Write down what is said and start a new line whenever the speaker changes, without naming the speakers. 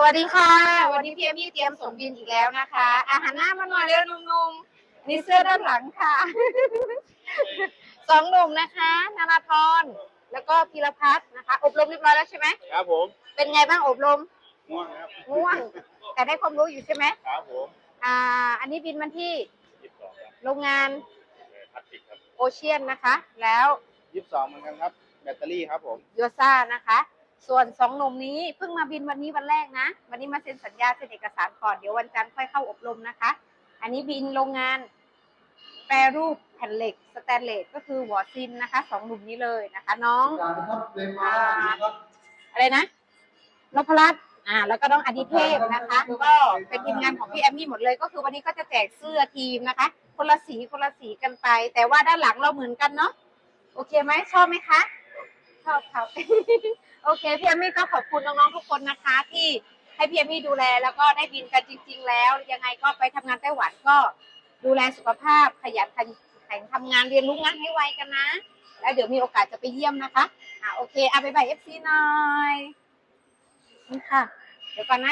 สวัสดีค่ะ วันนี้พี่เอมี่เตรียมส่งบินอีกแล้วนะคะ อาหารหน้ามาหน่อยเร็วหนุ่มๆนี่เสื้อด้านหลังค่ะ สองหนุ่มนะคะนานาธรแล้วก็พีรพัฒน์นะคะ อบรมเรียบร้อยแล้วใช่ไหม
ครับผม
เป็นไงบ้างอบรม
ง่วงครับ
ง่วง แต่ได้ความรู้อยู่ใช่ไหม
ครับผม
อ่า อันนี้บินมันที่
ยี่สิบสองครับ
โรงงาน
เอ่อพลาสติกครับ
โอเชียนนะคะ แล้ว
ยี่สิบสองเหมือนกันครับ แบตเตอรี่ครับผม
โยซ่านะคะ ส่วนสองหนุ่มนี้เพิ่งมาบินวันนี้วันแรกนะ วันนี้มาเซ็นสัญญาเซ็นเอกสารก่อน เดี๋ยววันจันทร์ค่อยเข้าอบรมนะคะ อันนี้บินโรงงาน แปรรูปแผ่นเหล็กสแตนเลสก็คือหัวซินนะคะสองหนุ่มนี้เลยนะคะน้อง
ครับเรมาสวัสดีครับ
อะไรนะนพรัตน์อ่า แล้วก็น้องอดิเทพนะคะ ก็เป็นทีมงานของพี่แอมมี่หมดเลย ก็คือวันนี้ก็จะแจกเสื้อทีมนะคะ คนละสีคนละสีกันไป แต่ว่าด้านหลังเราเหมือนกันเนาะ โอเคไหมชอบไหมคะช อบครับ โอเคพี่เอมมี่ก็ขอบคุณน้องๆทุกคนนะคะ ที่ให้พี่เอมมี่ดูแลแล้วก็ได้บินกันจริง ๆ แล้ว ยังไงก็ไปทำงานไต้หวันก็ดูแลสุขภาพขยันขันแข็งทำงานเรียนรู้งานให้ไวกันนะ แล้วเดี๋ยวมีโอกาสจะไปเยี่ยมนะคะอะโอเคเอาไปบายเอฟซีหน่อยนี่ค่ะ เดี๋ยวก่อนนะ